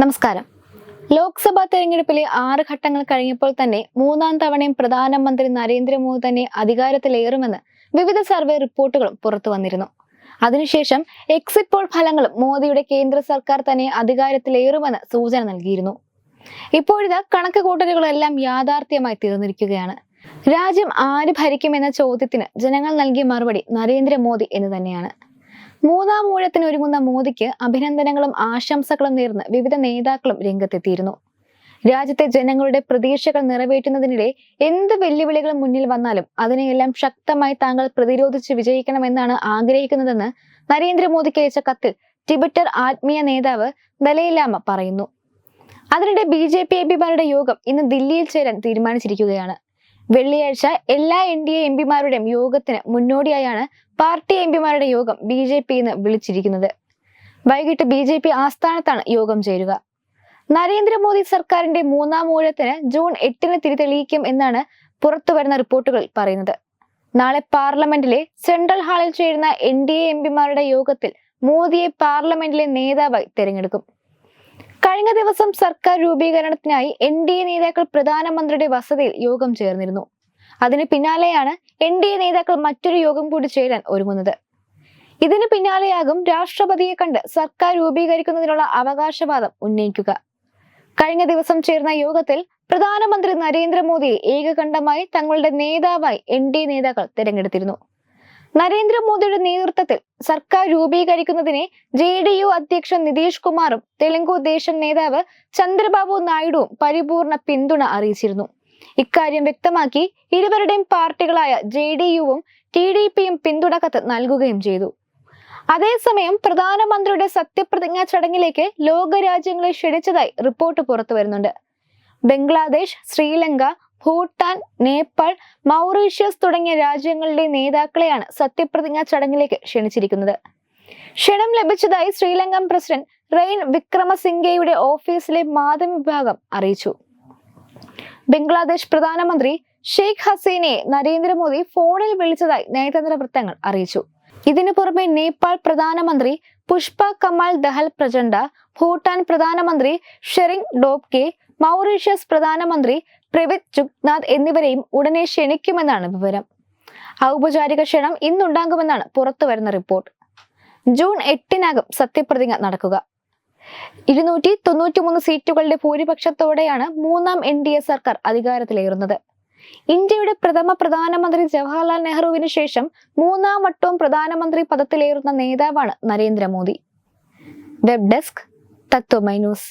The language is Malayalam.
നമസ്കാരം. ലോക്സഭാ തെരഞ്ഞെടുപ്പിലെ ആറ് ഘട്ടങ്ങൾ കഴിഞ്ഞപ്പോൾ തന്നെ മൂന്നാം തവണയും പ്രധാനമന്ത്രി നരേന്ദ്രമോദി തന്നെ അധികാരത്തിലേറുമെന്ന് വിവിധ സർവേ റിപ്പോർട്ടുകളും പുറത്തു വന്നിരുന്നു. അതിനുശേഷം എക്സിറ്റ് പോൾ ഫലങ്ങളും മോദിയുടെ കേന്ദ്ര സർക്കാർ തന്നെ അധികാരത്തിലേറുമെന്ന് സൂചന നൽകിയിരുന്നു. ഇപ്പോഴിത് കണക്ക് കൂട്ടലുകളെല്ലാം യാഥാർത്ഥ്യമായി തീർന്നിരിക്കുകയാണ്. രാജ്യം ആര് ഭരിക്കുമെന്ന ചോദ്യത്തിന് ജനങ്ങൾ നൽകിയ മറുപടി നരേന്ദ്രമോദി എന്ന് തന്നെയാണ്. മൂന്നാം ഊഴത്തിന് ഒരുങ്ങുന്ന മോദിക്ക് അഭിനന്ദനങ്ങളും ആശംസകളും നേർന്ന് വിവിധ നേതാക്കളും രംഗത്തെത്തിയിരുന്നു. രാജ്യത്തെ ജനങ്ങളുടെ പ്രതീക്ഷകൾ നിറവേറ്റുന്നതിനിടെ എന്ത് വെല്ലുവിളികൾ മുന്നിൽ വന്നാലും അതിനെയെല്ലാം ശക്തമായി താങ്കൾ പ്രതിരോധിച്ച് വിജയിക്കണമെന്നാണ് ആഗ്രഹിക്കുന്നതെന്ന് നരേന്ദ്രമോദിക്ക് അയച്ച കത്തിൽ ടിബറ്റർ ആത്മീയ നേതാവ് ദലൈലാമ പറയുന്നു. അതിനിടെ ബി ജെ പി എം പിമാരുടെ യോഗം ഇന്ന് ദില്ലിയിൽ ചേരാൻ തീരുമാനിച്ചിരിക്കുകയാണ്. വെള്ളിയാഴ്ച എല്ലാ എൻ ഡി എ എംപിമാരുടെയും യോഗത്തിന് മുന്നോടിയായാണ് പാർട്ടി എംപിമാരുടെ യോഗം ബി ജെ പി ഇന്ന് വിളിച്ചിരിക്കുന്നത്. വൈകിട്ട് ബി ജെ പി ആസ്ഥാനത്താണ് യോഗം ചേരുക. നരേന്ദ്രമോദി സർക്കാരിന്റെ മൂന്നാം ഊഴത്തിന് ജൂൺ എട്ടിന് തിരിതെളിയിക്കും എന്നാണ് പുറത്തുവരുന്ന റിപ്പോർട്ടുകൾ പറയുന്നത്. നാളെ പാർലമെന്റിലെ സെൻട്രൽ ഹാളിൽ ചേരുന്ന എൻ ഡി എ എംപിമാരുടെ യോഗത്തിൽ മോദിയെ പാർലമെന്റിലെ നേതാവായി തെരഞ്ഞെടുക്കും. കഴിഞ്ഞ ദിവസം സർക്കാർ രൂപീകരണത്തിനായി എൻ ഡി എ നേതാക്കൾ പ്രധാനമന്ത്രിയുടെ വസതിയിൽ യോഗം ചേർന്നിരുന്നു. അതിന് പിന്നാലെയാണ് എൻ ഡി എ നേതാക്കൾ മറ്റൊരു യോഗം കൂടി ചേരാൻ ഒരുങ്ങുന്നത്. ഇതിന് പിന്നാലെയാകും രാഷ്ട്രപതിയെ കണ്ട് സർക്കാർ രൂപീകരിക്കുന്നതിനുള്ള അവകാശവാദം ഉന്നയിക്കുക. കഴിഞ്ഞ ദിവസം ചേർന്ന യോഗത്തിൽ പ്രധാനമന്ത്രി നരേന്ദ്രമോദിയെ ഏകകണ്ഠമായി തങ്ങളുടെ നേതാവായി എൻ ഡി എ നേതാക്കൾ തിരഞ്ഞെടുത്തിരുന്നു. നരേന്ദ്രമോദിയുടെ നേതൃത്വത്തിൽ സർക്കാർ രൂപീകരിക്കുന്നതിനെ ജെ ഡി യു അധ്യക്ഷൻ നിതീഷ് കുമാറും തെലുങ്കു ദേശം നേതാവ് ചന്ദ്രബാബു നായിഡുവും പരിപൂർണ പിന്തുണ അറിയിച്ചിരുന്നു. ഇക്കാര്യം വ്യക്തമാക്കി ഇരുവരുടെയും പാർട്ടികളായ ജെ ഡി യുവും ടി ഡി പിയും പിന്തുണ കത്ത് നൽകുകയും ചെയ്തു. അതേസമയം പ്രധാനമന്ത്രിയുടെ സത്യപ്രതിജ്ഞാ ചടങ്ങിലേക്ക് ലോകരാജ്യങ്ങളെ ക്ഷണിച്ചതായി റിപ്പോർട്ട് പുറത്തു വരുന്നുണ്ട് ബംഗ്ലാദേശ് ശ്രീലങ്ക ഭൂട്ടാൻ നേപ്പാൾ മൗറീഷ്യസ് തുടങ്ങിയ രാജ്യങ്ങളുടെ നേതാക്കളെയാണ് സത്യപ്രതിജ്ഞാ ചടങ്ങിലേക്ക് ക്ഷണിച്ചിരിക്കുന്നത്. ക്ഷണം ലഭിച്ചതായി ശ്രീലങ്കൻ പ്രസിഡന്റ് റെയിൻ വിക്രമസിംഗയുടെ ഓഫീസിലെ മാധ്യമ വിഭാഗം അറിയിച്ചു. ബംഗ്ലാദേശ് പ്രധാനമന്ത്രി ഷെയ്ഖ് ഹസീനയെ നരേന്ദ്രമോദി ഫോണിൽ വിളിച്ചതായി നയതന്ത്ര വൃത്തങ്ങൾ അറിയിച്ചു. ഇതിനു പുറമെ നേപ്പാൾ പ്രധാനമന്ത്രി പുഷ്പ കമാൽ ദഹൽ പ്രചണ്ഡ ഭൂട്ടാൻ പ്രധാനമന്ത്രി ഷെറിങ് ഡോബ്കെ മൗറീഷ്യസ് പ്രധാനമന്ത്രി പ്രവിത് ജുഗ്നാഥ് എന്നിവരെയും ഉടനെ ക്ഷണിക്കുമെന്നാണ് വിവരം. ഔപചാരിക ക്ഷണം ഇന്നുണ്ടാകുമെന്നാണ് പുറത്തുവരുന്ന റിപ്പോർട്ട്. ജൂൺ എട്ടിനകം സത്യപ്രതിജ്ഞ നടക്കുക. ഇരുന്നൂറ്റി തൊണ്ണൂറ്റിമൂന്ന് സീറ്റുകളുടെ ഭൂരിപക്ഷത്തോടെയാണ് മൂന്നാം എൻ ഡി എ സർക്കാർ അധികാരത്തിലേറുന്നത്. ഇന്ത്യയുടെ പ്രഥമ പ്രധാനമന്ത്രി ജവഹർലാൽ നെഹ്റുവിന് ശേഷം മൂന്നാം വട്ടവും പ്രധാനമന്ത്രി പദത്തിലേറുന്ന നേതാവാണ് Narendra Modi. Web desk Tatwamayi news.